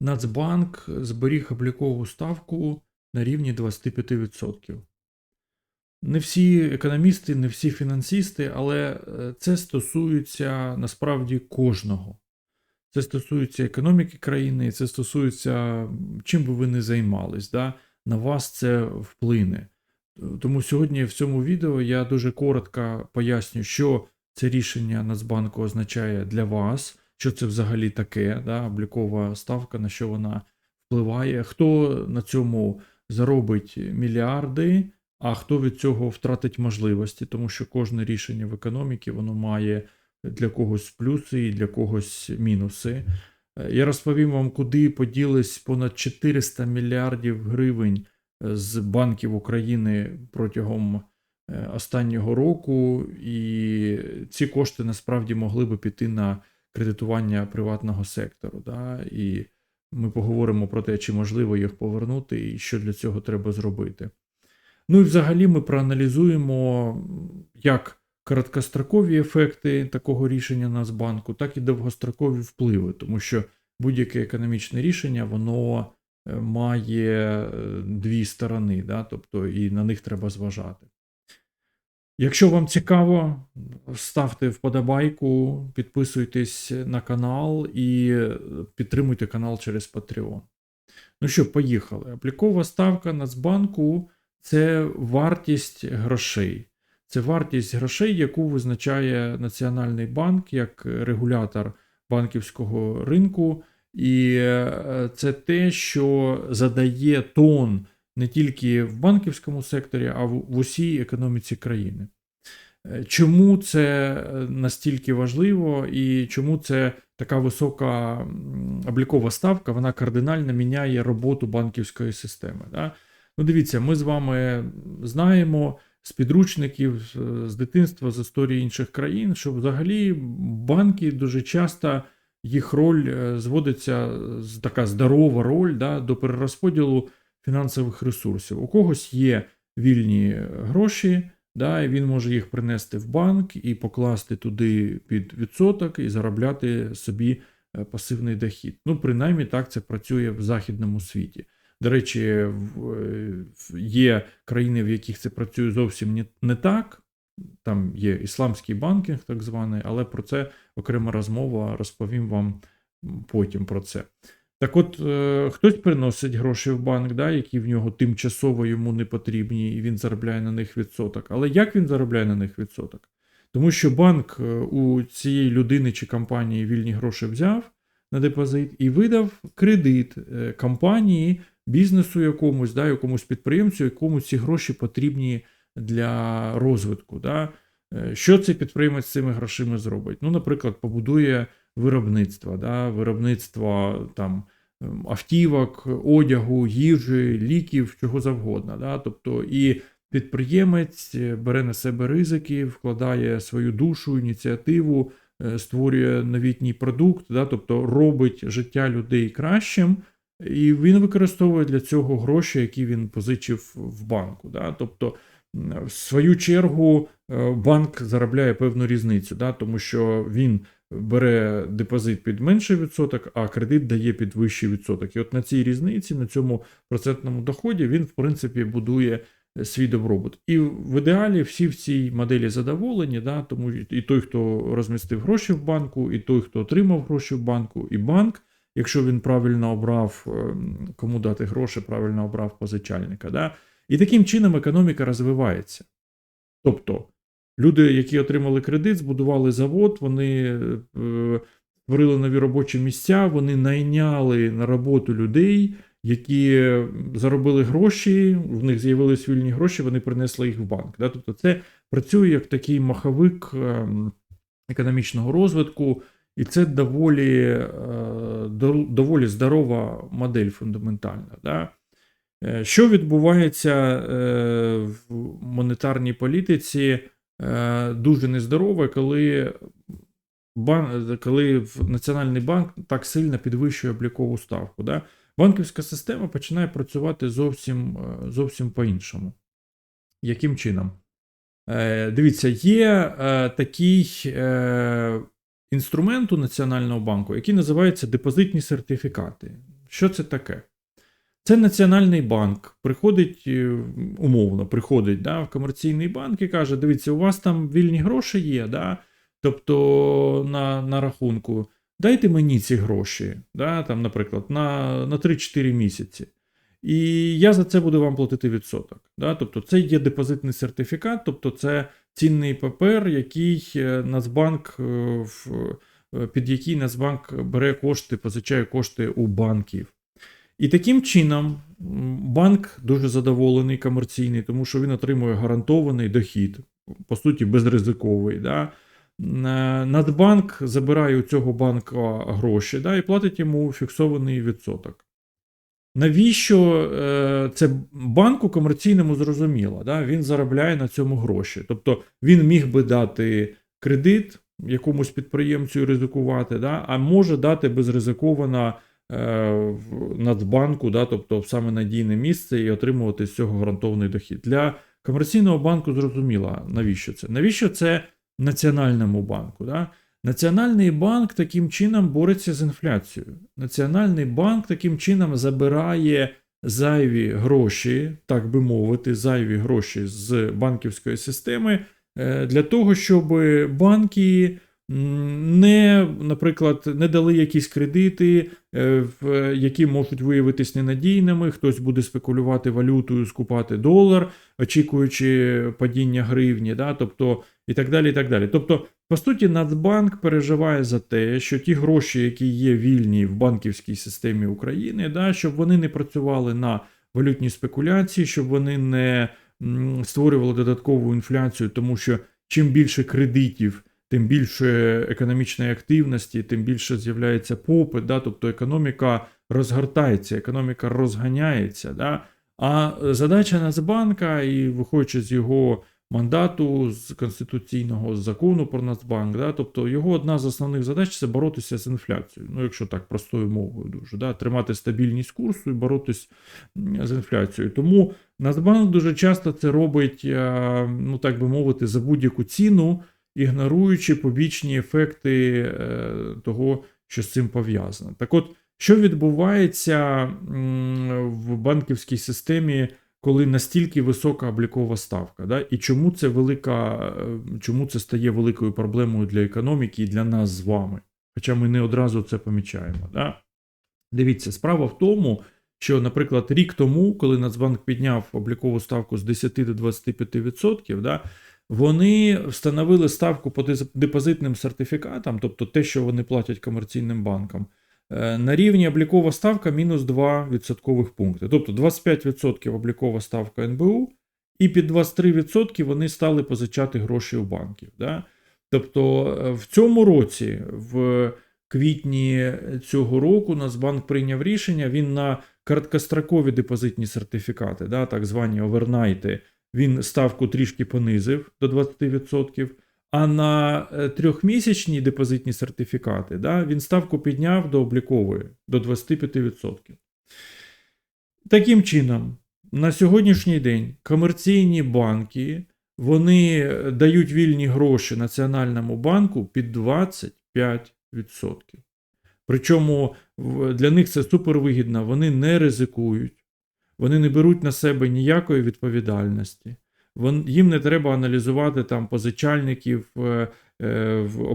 Нацбанк зберіг облікову ставку на рівні 25%. Не всі економісти, не всі фінансисти, але е, це стосується насправді кожного. Це стосується економіки країни, це стосується чим би ви не займались. Да? На вас це вплине. Тому сьогодні в цьому відео я дуже коротко поясню, що це рішення Нацбанку означає для вас, що це взагалі таке, да? облікова ставка, на що вона впливає, хто на цьому заробить мільярди, а хто від цього втратить можливості, тому що кожне рішення в економіці воно має для когось плюси і для когось мінуси. Е, Я розповім вам, куди поділись понад 400 мільярдів гривень е, з банків України протягом е, останнього року, і ці кошти насправді могли би піти на кредитування приватного сектору. Да? І ми поговоримо про те, чи можливо їх повернути, і що для цього треба зробити. Ну і взагалі ми проаналізуємо, як короткострокові ефекти такого рішення Нацбанку, так і довгострокові впливи, тому що будь-яке економічне рішення воно е, має е, дві сторони, да? тобто і на них треба зважати. Якщо вам цікаво, ставте вподобайку, підписуйтесь на канал і е, підтримуйте канал через Patreon. Ну що, поїхали. Облікова ставка Нацбанку це вартість грошей. Це вартість грошей, яку визначає Національний банк як регулятор банківського ринку. І е, це те, що задає тон не тільки в банківському секторі, а в усій економіці країни. Е, Чому це е, настільки важливо і чому це така висока облікова ставка, вона кардинально міняє роботу банківської системи. Да? Ну, дивіться, ми з вами знаємо з підручників, з- дитинства, з історії інших країн, що взагалі банки дуже часто їх роль е, зводиться така здорова роль да, до перерозподілу фінансових ресурсів. У когось є вільні гроші, да, і він може їх принести в банк і покласти туди під відсоток і заробляти собі е, пасивний дохід. Ну, принаймні так це працює в західному світі. До речі, е, є країни, в яких це працює зовсім не так. Там є ісламський банкінг, так званий, але про це окрема розмова, розповім вам потім про це. Так от, е, хтось приносить гроші в банк, да, які в нього тимчасово йому не потрібні, і він заробляє на них відсоток. Але як він заробляє на них відсоток? Тому що банк е, у цієї людини чи компанії вільні гроші взяв на депозит і видав кредит е, компанії, бізнесу якомусь, да, якомусь підприємцю, якому ці гроші потрібні для розвитку. Да. Е, Що цей підприємець з цими грошима зробить? Ну, наприклад, побудує виробництво, да, виробництво там ем, автівок, одягу, їжі, ліків, чого завгодно. Да? Тобто і підприємець е, бере на себе ризики, вкладає свою душу, ініціативу, е, створює новітній продукт, да? тобто робить життя людей кращим. І він використовує для цього гроші, які він позичив в банку. Да? Тобто, в свою чергу, е, банк заробляє певну різницю, да? тому що він бере депозит під менший відсоток, а кредит дає під вищий відсоток. І от на цій різниці, на цьому процентному доході, він, в принципі, будує е, свій добробут. І в ідеалі всі в цій моделі задоволені, да? тому і той, хто розмістив гроші в банку, і той, хто отримав гроші в банку, і банк. Якщо він правильно обрав, ем, кому дати гроші, правильно обрав позичальника. Да? І таким чином економіка розвивається. Тобто, люди, які отримали кредит, збудували завод, вони е, створили нові робочі місця, вони найняли на роботу людей, які заробили гроші, в них з'явились вільні гроші, вони принесли їх в банк. Тобто, це працює як такий маховик ем, економічного розвитку. І це доволі, е, доволі здорова модель фундаментальна. Да? Е, Що відбувається е, в монетарній політиці е, дуже нездорово, коли, бан, коли Національний банк так сильно підвищує облікову ставку. Да? Банківська система починає працювати зовсім, е, зовсім по-іншому. Яким чином? Е, Дивіться, є е, такий е, інструмент у Національного банку, який називається депозитні сертифікати. Що це таке? Це Національний банк приходить е, умовно, приходить да, в комерційний банк і каже: дивіться, у вас там вільні гроші є, да? тобто на, на рахунку. Дайте мені ці гроші, да, там, наприклад, на, на 3-4 місяці. І я за це буду вам платити відсоток. Да? Тобто це є депозитний сертифікат, тобто це цінний папер, який е, Нацбанк, е, під який Нацбанк бере кошти, позичає кошти у банків. І таким чином банк дуже задоволений комерційний, тому що він отримує гарантований дохід, по суті, безризиковий. Да? Е, Нацбанк забирає у цього банка гроші да, і платить йому фіксований відсоток. Навіщо е, це банку комерційному зрозуміло? Да? Він заробляє на цьому гроші. Тобто він міг би дати кредит якомусь підприємцю ризикувати, да? а може дати безризиковано Нацбанку, да? тобто в саме надійне місце і отримувати з цього гарантований дохід. Для комерційного банку зрозуміло, навіщо це? Навіщо це Національному банку? Да? Національний банк таким чином бореться з інфляцією. Національний банк таким чином забирає зайві гроші, так би мовити, зайві гроші з банківської системи е, для того, щоб банки не, наприклад, не дали якісь кредити, е, які можуть виявитись ненадійними. Хтось буде спекулювати валютою, скупати долар, очікуючи падіння гривні, да? тобто і так далі. і так далі. Тобто, по суті, Нацбанк переживає за те, що ті гроші, які є вільні в банківській системі України, да, щоб вони не працювали на валютній спекуляції, щоб вони не створювали додаткову інфляцію, тому що чим більше кредитів, тим більше економічної активності, тим більше з'являється попит, да, тобто економіка розгортається, економіка розганяється. Да. А задача Нацбанка, і виходячи з його мандату, з конституційного закону про Нацбанк, да, тобто його одна з основних задач це боротися з інфляцією. Ну, якщо так простою мовою дуже, да, тримати стабільність курсу і боротися з інфляцією. Тому Нацбанк дуже часто це робить, е, ну так би мовити, за будь-яку ціну, ігноруючи побічні ефекти е, того, що з цим пов'язано. Так от, що відбувається в банківській системі, коли настільки висока облікова ставка? Да? І чому це велика, е, чому це стає великою проблемою для економіки і для нас з вами? Хоча ми не одразу це помічаємо. Да? Дивіться, справа в тому, що, наприклад, рік тому, коли Нацбанк підняв облікову ставку з 10 до 25%, да, вони встановили ставку по депозитним сертифікатам, тобто те, що вони платять комерційним банкам, е, на рівні облікова ставка мінус 2 відсоткових пункти. Тобто 25% облікова ставка НБУ, і під 23% вони стали позичати гроші у банків. Да? Тобто е, в цьому році, в квітні цього року, Нацбанк прийняв рішення, він на короткострокові депозитні сертифікати, да, так звані овернайти, він ставку трішки понизив до 20%, а на е, трьохмісячні депозитні сертифікати да, він ставку підняв до облікової до 25%. Таким чином, на сьогоднішній день комерційні банки вони дають вільні гроші Національному банку під 25%. Причому для них це супервигідно, вони не ризикують, вони не беруть на себе ніякої відповідальності. Їм не треба аналізувати там позичальників, е, е, в-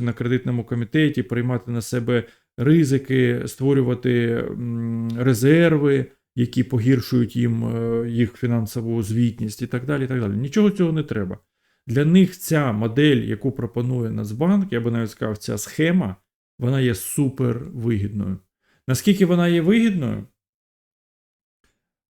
на кредитному комітеті, приймати на себе ризики, створювати резерви, які погіршують їм е, їх фінансову звітність і так далі. і так далі. Нічого цього не треба. Для них ця модель, яку пропонує Нацбанк, я би навіть сказав, ця схема, вона є супер вигідною. Наскільки вона є вигідною?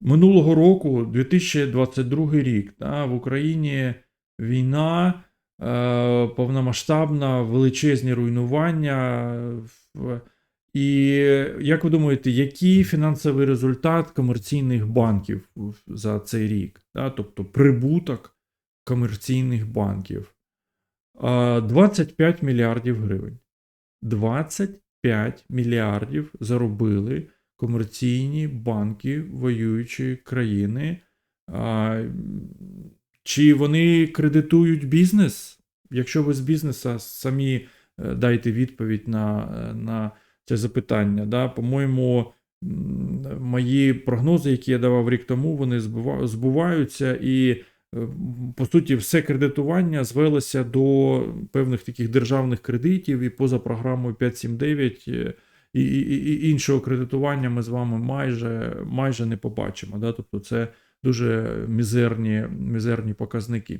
Минулого року, 2022 рік, да, в Україні війна, е, повномасштабна, величезні руйнування. І як ви думаєте, який фінансовий результат комерційних банків за цей рік? Да? Тобто прибуток комерційних банків? Е, 25 мільярдів гривень. 25 мільярдів заробили комерційні банки воюючої країни. А, Чи вони кредитують бізнес? Якщо ви з бізнесу самі е, дайте відповідь на, на це запитання. Да? По-моєму, мої прогнози, які я давав рік тому, вони збува- збуваються, і е, по суті, все кредитування звелося до певних таких державних кредитів, і поза програмою 579 е, і, і, і іншого кредитування ми з вами майже, майже не побачимо. Да? Тобто це дуже мізерні, мізерні показники.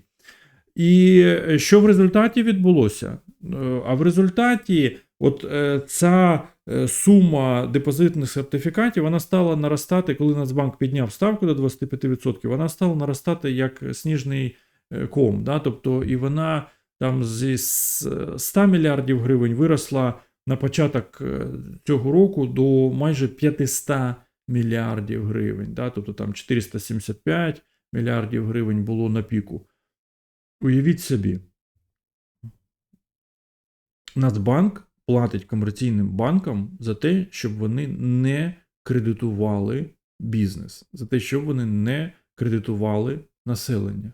І що в результаті відбулося? Е, А в результаті, от е, ця е, сума депозитних сертифікатів, вона стала наростати, коли Нацбанк підняв ставку до 25%, вона стала наростати як сніжний ком. Да? Тобто, і вона там зі 100 мільярдів гривень виросла на початок е, цього року до майже 500 мільярдів гривень. Да? Тобто там 475 мільярдів гривень було на піку. Уявіть собі, Нацбанк платить комерційним банкам за те, щоб вони не кредитували бізнес, за те, щоб вони не кредитували населення.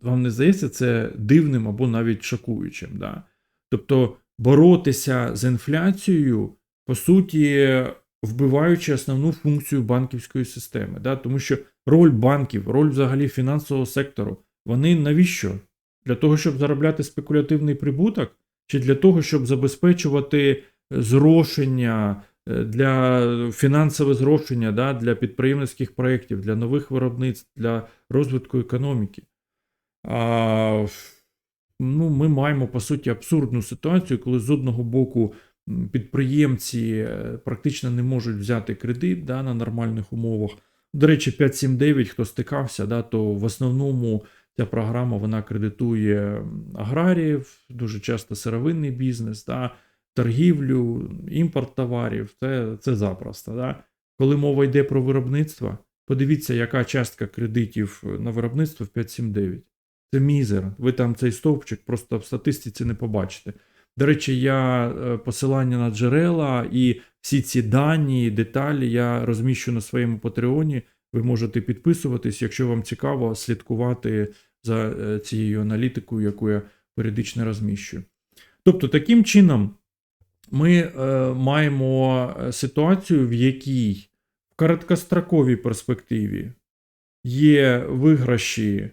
Вам не здається це дивним або навіть шокуючим. Да? Тобто боротися з інфляцією, по суті, вбиваючи основну функцію банківської системи. Да? Тому що роль банків, роль взагалі фінансового сектору, вони навіщо? Для того, щоб заробляти спекулятивний прибуток, чи для того, щоб забезпечувати зрошення, е, для фінансове зрошення да, для підприємницьких проєктів, для нових виробництв, для розвитку економіки. А, ну, ми маємо по суті абсурдну ситуацію, коли з одного боку підприємці е, практично не можуть взяти кредит да, на нормальних умовах. До речі, 579, хто стикався, да, то в основному ця програма вона кредитує аграріїв, дуже часто сировинний бізнес, да, торгівлю, імпорт товарів. Це, це запросто. Да. Коли мова йде про виробництво, подивіться, яка частка кредитів на виробництво в 579. Це мізер. Ви там цей стовпчик просто в статистиці не побачите. До речі, я е, посилання на джерела і всі ці дані, деталі я розміщу на своєму Патреоні. Ви можете підписуватись, якщо вам цікаво слідкувати за е, цією аналітикою, яку я періодично розміщую. Тобто, таким чином, ми е, маємо е, ситуацію, в якій в короткостроковій перспективі є виграші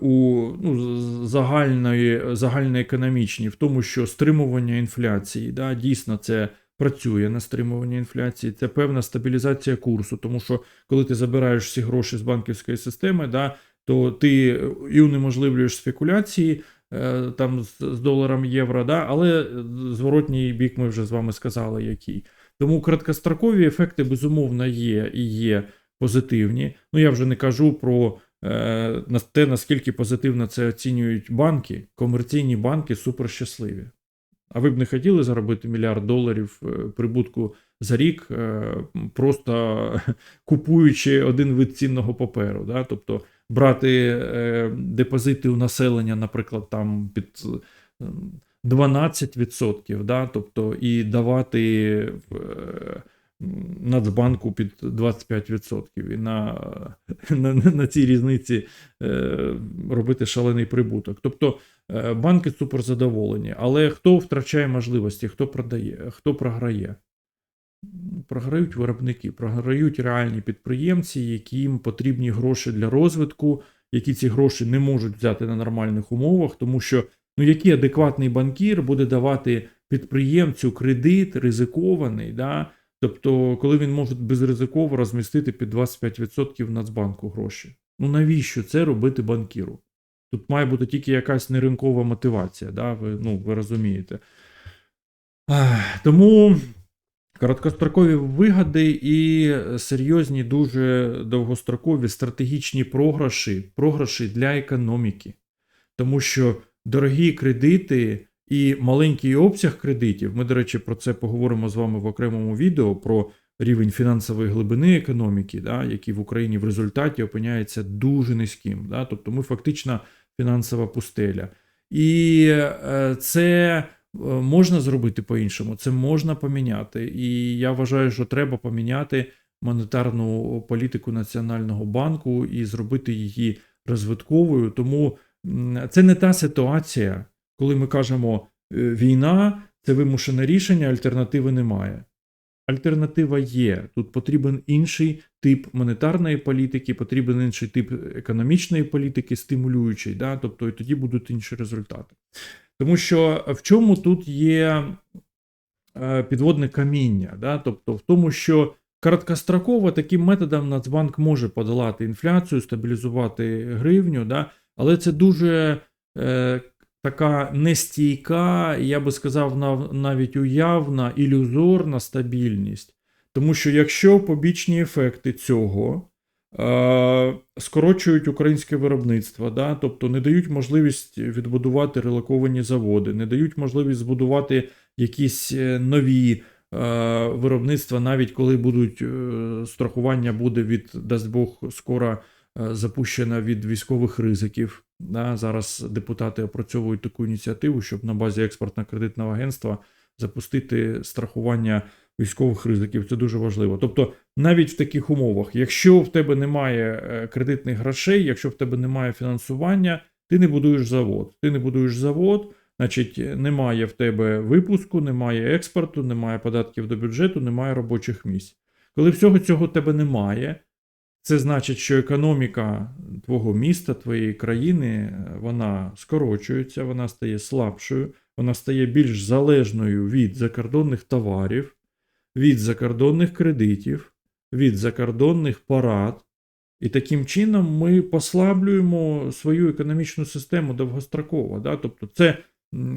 у ну, загальної, загальноекономічні, в тому, що стримування інфляції, да, дійсно це працює на стримування інфляції, це певна стабілізація курсу, тому що коли ти забираєш всі гроші з банківської системи, да, то ти і унеможливлюєш спекуляції е, там з, доларом євро, да, але зворотній бік ми вже з вами сказали, який. Тому короткострокові ефекти, безумовно, є і є позитивні. Ну, я вже не кажу про е, на те, наскільки позитивно це оцінюють банки. Комерційні банки суперщасливі. А ви б не хотіли заробити мільярд доларів е, прибутку за рік, е, просто купуючи один вид цінного паперу. Да? Тобто брати е, депозити у населення, наприклад, там під е, 12%, да? тобто і давати е, Нацбанку під 25%. І на, на, на цій різниці е, робити шалений прибуток. Тобто е, банки суперзадоволені. Але хто втрачає можливості, хто продає, хто програє? Програють виробники, програють реальні підприємці, яким потрібні гроші для розвитку, які ці гроші не можуть взяти на нормальних умовах, тому що ну який адекватний банкір буде давати підприємцю кредит ризикований, да? Тобто, коли він може безризиково розмістити під 25% Нацбанку гроші. Ну навіщо це робити банкіру? Тут має бути тільки якась неринкова мотивація, да? ви, ну, ви розумієте. Тому короткострокові вигоди і серйозні, дуже довгострокові стратегічні програші, програші для економіки. Тому що дорогі кредити і маленький обсяг кредитів, ми, до речі, про це поговоримо з вами в окремому відео про рівень фінансової глибини економіки, да, який в Україні в результаті опиняється дуже низьким. Да, тобто ми фактично фінансова пустеля. І е, це е, можна зробити по-іншому, це можна поміняти. І я вважаю, що треба поміняти монетарну політику Національного банку і зробити її розвитковою. Тому це не та ситуація, коли ми кажемо е, війна це вимушене рішення, альтернативи немає. альтернатива є. Тут потрібен інший тип монетарної політики, потрібен інший тип економічної політики, стимулюючий, да? тобто і тоді будуть інші результати. Тому що в чому тут є е, підводне каміння? Да? Тобто в тому, що короткостроково таким методом Нацбанк може подолати інфляцію, стабілізувати гривню, да? але це дуже е, така нестійка, я би сказав, нав- навіть уявна, ілюзорна стабільність. Тому що якщо побічні ефекти цього е, скорочують українське виробництво, да, тобто не дають можливість відбудувати релоковані заводи, не дають можливість збудувати якісь е, нові е, виробництва, навіть коли будуть е, страхування буде від, дасть Бог, скоро запущена від військових ризиків. Да, зараз депутати опрацьовують таку ініціативу, щоб на базі експортно-кредитного агентства запустити страхування військових ризиків. Це дуже важливо. Тобто, навіть в таких умовах, якщо в тебе немає е, кредитних грошей, якщо в тебе немає фінансування, ти не будуєш завод. Ти не будуєш завод, значить, немає в тебе випуску, немає експорту, немає податків до бюджету, немає робочих місць. Коли всього цього в тебе немає, це значить, що економіка твого міста, твоєї країни, е, вона скорочується, вона стає слабшою, вона стає більш залежною від закордонних товарів, від закордонних кредитів, від закордонних парад. І таким чином ми послаблюємо свою економічну систему довгостроково. Да? Тобто це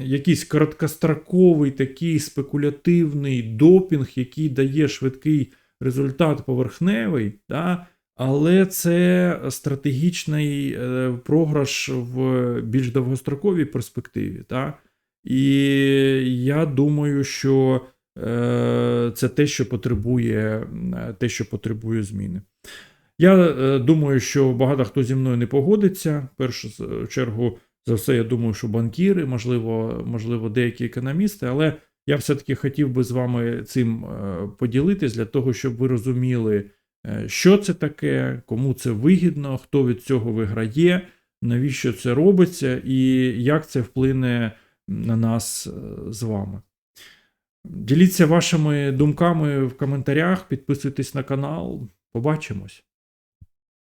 якийсь короткостроковий такий спекулятивний допінг, який дає швидкий результат поверхневий, да? Але це стратегічний е, програш в більш довгостроковій перспективі. Да? І я думаю, що е, це те, що потребує, те, що потребує зміни. Я е, думаю, що багато хто зі мною не погодиться. В першу чергу за все, я думаю, що банкіри, можливо, можливо, деякі економісти, але я все-таки хотів би з вами цим е, поділитись для того, щоб ви розуміли, е, що це таке, кому це вигідно, хто від цього виграє, навіщо це робиться і як це вплине на нас е, з вами. Діліться вашими думками в коментарях, підписуйтесь на канал. Побачимось.